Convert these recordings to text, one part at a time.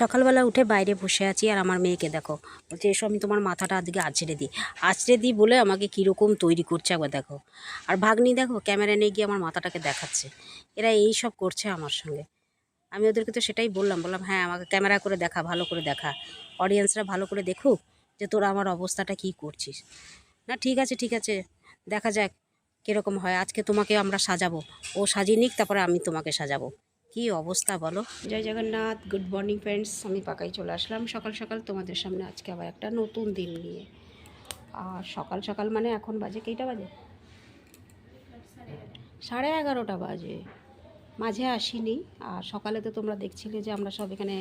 সকালবেলা উঠে বাইরে বসে আছি আর আমার মেয়েকে দেখো। বলছে, এসো, আমি তোমার মাথাটা আজকে আছড়ে দিই। আছড়ে দিই বলে আমাকে কীরকম তৈরি করছে একবার দেখো। আর ভাগ্নি দেখো, ক্যামেরা নিয়ে গিয়ে আমার মাথাটাকে দেখাচ্ছে। এরা এই সব করছে আমার সঙ্গে। আমি ওদেরকে তো সেটাই বললাম বললাম হ্যাঁ আমাকে ক্যামেরা করে দেখা, ভালো করে দেখা। অডিয়েন্সরা ভালো করে দেখুক যে তোরা আমার অবস্থাটা কী করছিস। না, ঠিক আছে ঠিক আছে, দেখা যাক কীরকম হয়। আজকে তোমাকে আমরা সাজাবো। ও সাজিয়ে নিক, তারপরে আমি তোমাকে সাজাবো। কি অবস্থা বলো? জয় জগন্নাথ গুড মর্নিং ফ্রেন্ডস আমি পাকাই চলে আসলাম। সকাল সকাল তোমাদের সামনে আজকে আবার একটা নতুন দিন নিয়ে। আর সকাল সকাল মানে এখন বাজে কেইটা বাজে? সাড়ে এগারোটা বাজে। মাঝে আসিনি। আর সকালে তো তোমরা দেখছিলে যে আমরা সব এখানে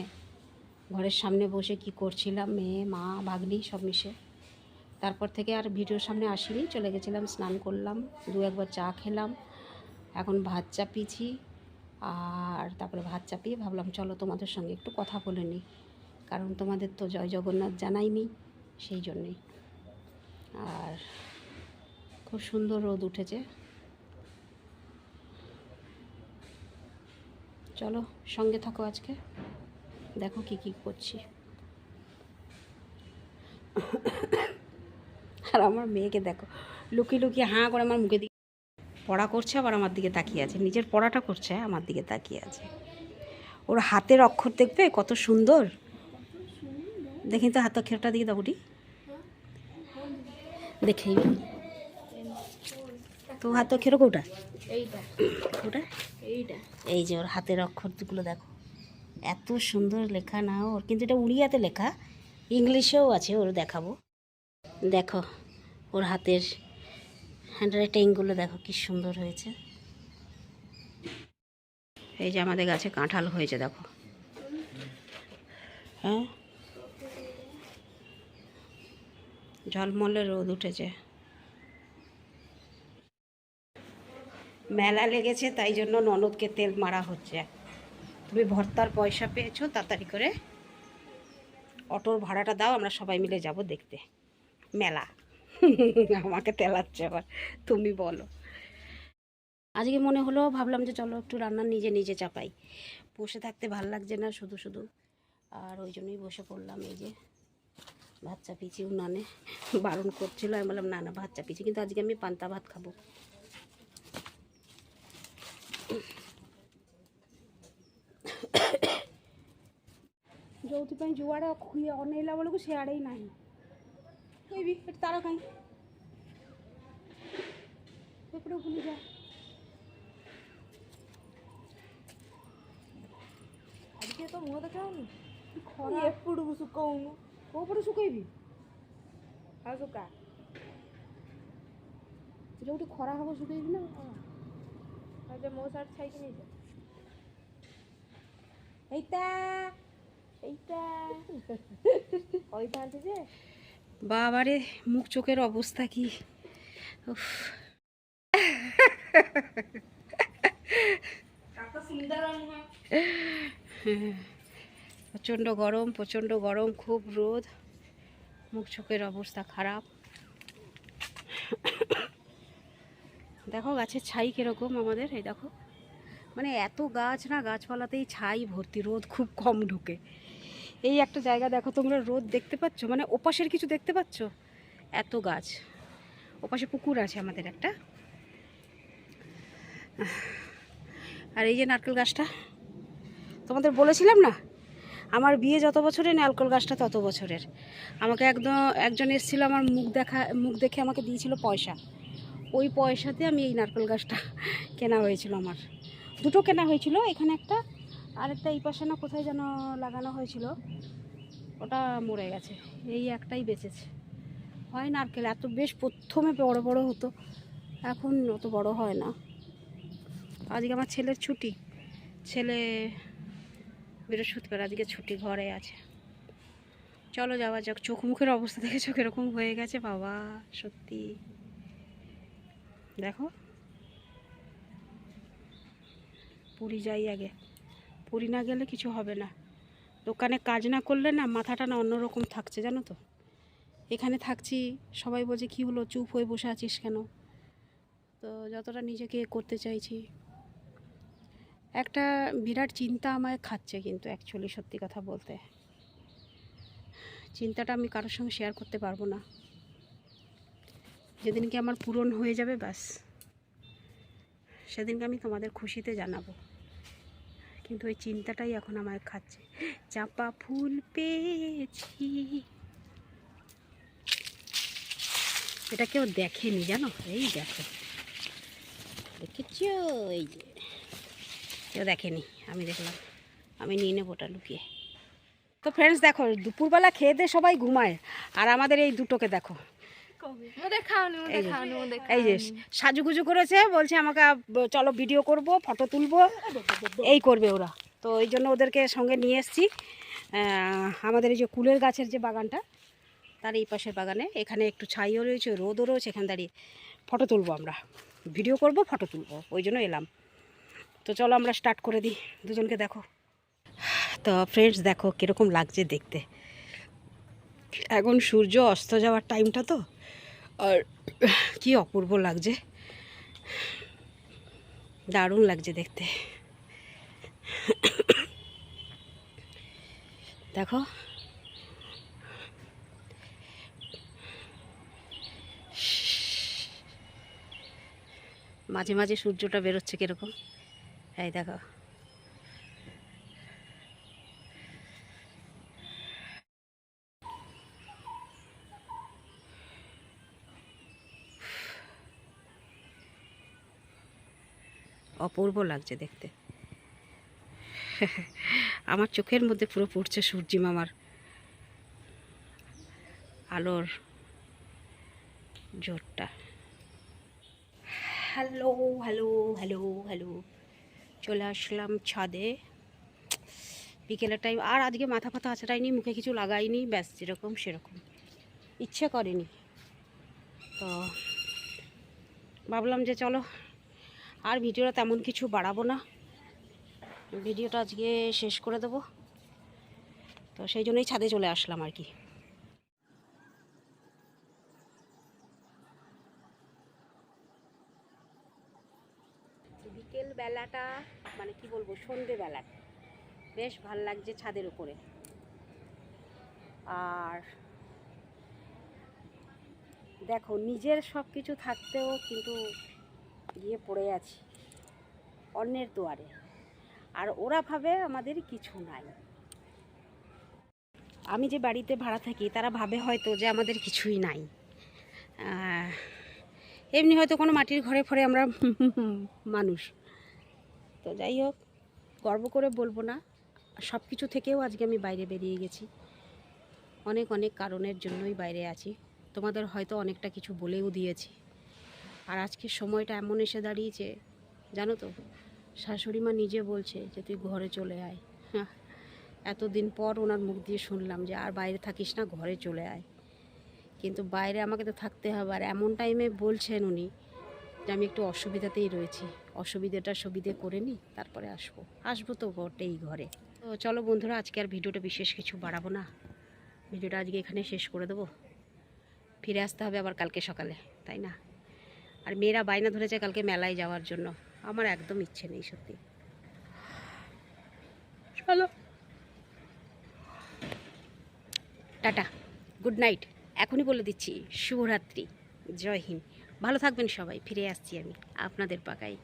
ঘরের সামনে বসে কি করছিলাম, মেয়ে, মা, ভাগ্নি সব মিশে। তারপর থেকে আর ভিডিওর সামনে আসিনি। চলে গেছিলাম, স্নান করলাম, দু একবার চা খেলাম। এখন ভাত চাপিয়েছি। আর তারপরে ভাত চাপিয়ে ভাবলাম, চলো তোমাদের সঙ্গে একটু কথা বলে নিই। কারণ তোমাদের তো জয় জগন্নাথ জানাইনি সেই জন্যেই আর খুব সুন্দর রোদ উঠেছে। চলো, সঙ্গে থাকো আজকে। দেখো কি কি করছি। আর আমার মেয়েকে দেখো, লুকিয়ে লুকিয়ে হাঁ করে আমার মুখে পড়া করছে আবার আমার দিকে তাকিয়ে আছে। নিজের পড়াটা করছে আমার দিকে তাকিয়ে আছে। ওর হাতের অক্ষর দেখবে? কত সুন্দর। দেখি তো হাত অক্ষরটা দিকে দাবুটি দেখেই। তো হাত অক্ষর কোটা এইটা। ওটা এইটা। এই যে ওর হাতের অক্ষরগুলো দেখো। এত সুন্দর লেখা না ওর। কিন্তু এটা উড়িয়াতে লেখা। ইংলিশেও আছে ওর দেখাবো। দেখো ওর হাতের হ্যান্ডরাইটিংগুলো দেখো কি সুন্দর হয়েছে। এই যে আমাদের গাছে কাঁঠাল হয়েছে, দেখো। হ্যাঁ? ঝলমলে রোদ উঠেছে। মেলা লেগেছে, তাই জন্য ননদকে তেল মারা হচ্ছে। তুমি ভর্তার পয়সা পেয়েছ, তাড়াতাড়ি করে অটোর ভাড়াটা দাও, আমরা সবাই মিলে যাব দেখতে। মেলা। আমাকে তেলাচ্ছে আবার তুমি বলো আজকে মনে হলো ভাবলাম যে চলো একটু রান্না নিজে নিজে চাপাই বসে থাকতে ভাল লাগছে না শুধু শুধু আর ওই জন্যই বসে পড়লাম এই যে ভাত চাপিয়েছি উনানে বারণ করছিল আমি বললাম না না ভাত চাপিয়েছি কিন্তু আজকে আমি পান্তা ভাত খাবো ଯୋଉଥିପାଇଁ ଯୁଆଡ଼େ ଖୁଏ ଅନେଇଲା ବେଳକୁ ସିଆଡ଼େ ହିଁ ନାହିଁ কইবি এটা তারা কাই তারপরে ভুলে যা আজকে তো মুহ দেখাওনি খরা এপটু শুকাউনু কোপটু শুকাইবি হ্যাঁ শুকা সেটা গোটে খরা হব শুকাইবি না আচ্ছা মো সার ছাইকি নিয়ে যা এইটা এইটা কইতান্তি যে বাবারে মুখ চোখের অবস্থা কি? উফ। প্রচণ্ড গরম প্রচণ্ড গরম খুব রোদ। মুখ চোখের অবস্থা খারাপ। দেখো গাছের ছাই কীরকম আমাদের এই দেখো। মানে এত গাছ না গাছপালাতেই ছাই ভর্তি রোদ খুব কম ঢুকে। এই একটা জায়গা দেখো, তোমরা রোদ দেখতে পাচ্ছ? মানে ওপাশের কিছু দেখতে পাচ্ছ? এত গাছ। ওপাশে পুকুর আছে আমাদের একটা। আর এই যে নারকেল গাছটা, তোমাদের বলেছিলাম না? আমার বিয়ে যত বছরের, নারকেল গাছটা তত বছরের। আমাকে একদম, একজন এসেছিল আমার মুখ দেখা, মুখ দেখে আমাকে দিয়েছিল পয়সা। ওই পয়সাতে আমি এই নারকেল গাছটা কেনা হয়েছিল আমার। দুটো কেনা হয়েছিল, এখানে একটা আরেকটা এই পাশে না কোথায় যেন লাগানো হয়েছিল, ওটা মরে গেছে, এই একটাই বেঁচেছে। হয় নারকেল, এত বেশ প্রথমে বড় বড় হতো, এখন অত বড় হয় না। আজকে আমার ছেলের ছুটি, ছেলে বৃহস্পতিবার, আজকে ছুটি ঘরে আছে। চলো যাওয়া যাক, চোখ মুখের অবস্থা দেখে চোখ এরকম হয়ে গেছে, বাবা, সত্যি। দেখো, পুরী যাই আগে। পুরী না গেলে কিছু হবে না। দোকানে কাজ না করলে না মাথাটা না অন্যরকম থাকছে, জানো তো? এখানে থাকছি, সবাই বলছে, কী হলো? চুপ হয়ে বসে আছিস কেন? তো যতটা নিজেকে করতে চাইছি। একটা বিরাট চিন্তা আমায় খাচ্ছে কিন্তু অ্যাকচুয়ালি সত্যি কথা বলতে। চিন্তাটা আমি কারোর সঙ্গে শেয়ার করতে পারব না। যেদিনকে আমার পূরণ হয়ে যাবে, ব্যাস। সেদিনকে আমি তোমাদের খুশিতে জানাব। কিন্তু ওই চিন্তাটাই এখন আমায় খাচ্ছে। চাপা ফুল পেয়েছি। এটা কেউ দেখেনি জানো? এই দেখো। দেখেছ? এই যে। কেউ দেখেনি, আমি দেখলাম। আমি নিয়ে নেব ওটা লুকিয়ে। তো ফ্রেন্ডস দেখো, দুপুরবেলা খেয়ে দিয়ে সবাই ঘুমায়। আর আমাদের এই দুটোকে দেখো। এই যে, এই সাজুগুজু করেছে বলছে আমাকে চলো ভিডিও করব ফটো তুলবো এই করবে ওরা। তো ওই জন্য ওদেরকে সঙ্গে নিয়ে এসেছি। আমাদের এই যে কুলের গাছের যে বাগানটা তার এই পাশের বাগানে এখানে একটু ছাইও রয়েছে রোদও রয়েছে এখানে দাঁড়িয়ে ফটো তুলবো আমরা। ভিডিও করব ফটো তুলবো ওই জন্য এলাম। তো চলো আমরা স্টার্ট করে দিই দুজনকে দেখো। তো ফ্রেন্ডস দেখো কীরকম লাগছে দেখতে। এখন সূর্য অস্ত যাওয়ার টাইমটা তো। আর কি অপূর্ব লাগছে। দারুণ লাগছে দেখতে। দেখো। মাঝে মাঝে সূর্যটা বেরোচ্ছে কীরকম। এই দেখো। অপূর্ব লাগছে দেখতে। আমার চোখের মধ্যে পুরো পড়ছে সূর্যি মামার আলোর জোরটা। Hello hello hello hello. চলে আসলাম ছাদে। বিকেলের টাইম আর আজকে মাথা ফাথা আছড়াইনি, মুখে কিছু লাগাইনি, ব্যাস, যেরকম সেরকম। ইচ্ছে করেনি। তো ভাবলাম যে চলো আর ভিডিওটা তেমন কিছু বাড়াবো না। ভিডিওটা আজকে শেষ করে দেবো। তো সেই জন্যই ছাদে চলে আসলাম আর কি। বিকেল বেলাটা মানে কি বলব সন্ধে বেলাটা বেশ ভালো লাগছে ছাদের উপরে। আর দেখো, নিজের সব কিছু থাকতেও কিন্তু গিয়ে পড়ে আছি অন্যের দুয়ারে। আর ওরা ভাবে আমাদের কিছু নাই। আমি যে বাড়িতে ভাড়া থাকি, তারা ভাবে হয়তো যে আমাদের কিছুই নাই। এমনি হয়তো কোনো মাটির ঘরে ফরে আমরা মানুষ। তো যাই হোক, গর্ব করে বলব না সব কিছু থেকেও আজকে আমি বাইরে বেরিয়ে গেছি। অনেক অনেক কারণের জন্যই বাইরে আছি। তোমাদের হয়তো অনেকটা কিছু বলেও দিয়েছি। আর আজকের সময়টা এমন এসে দাঁড়িয়েছে, জানো তো? শাশুড়ি মা নিজে বলছে যে, তুই ঘরে চলে আয়। হ্যাঁ এতদিন পর ওনার মুখ দিয়ে শুনলাম যে, আর বাইরে থাকিস না, ঘরে চলে আয়। কিন্তু বাইরে আমাকে তো থাকতে হবে, আর এমন টাইমে বলছেন উনি যে, আমি একটু অসুবিধাতেই রয়েছি। অসুবিধাটা সুবিধে করে নিই তারপরে আসব। আসব তো বটেই ঘরে। তো চলো বন্ধুরা, আজকে আর ভিডিওটা বিশেষ কিছু বাড়াবো না। ভিডিওটা আজকে এখানে শেষ করে দেবো। ফিরে আসতে হবে আবার কালকে সকালে, তাই না? আর মেয়েরা বায়না ধরেছে কালকে মেলায় যাওয়ার জন্য। আমার একদম ইচ্ছে নেই সত্যি। চলো। টাটা। Good night. এখনই বলে দিচ্ছি, শুভরাত্রি। জয় হিন্দ। ভালো থাকবেন সবাই। ফিরে আসছি আমি আপনাদের পাকাই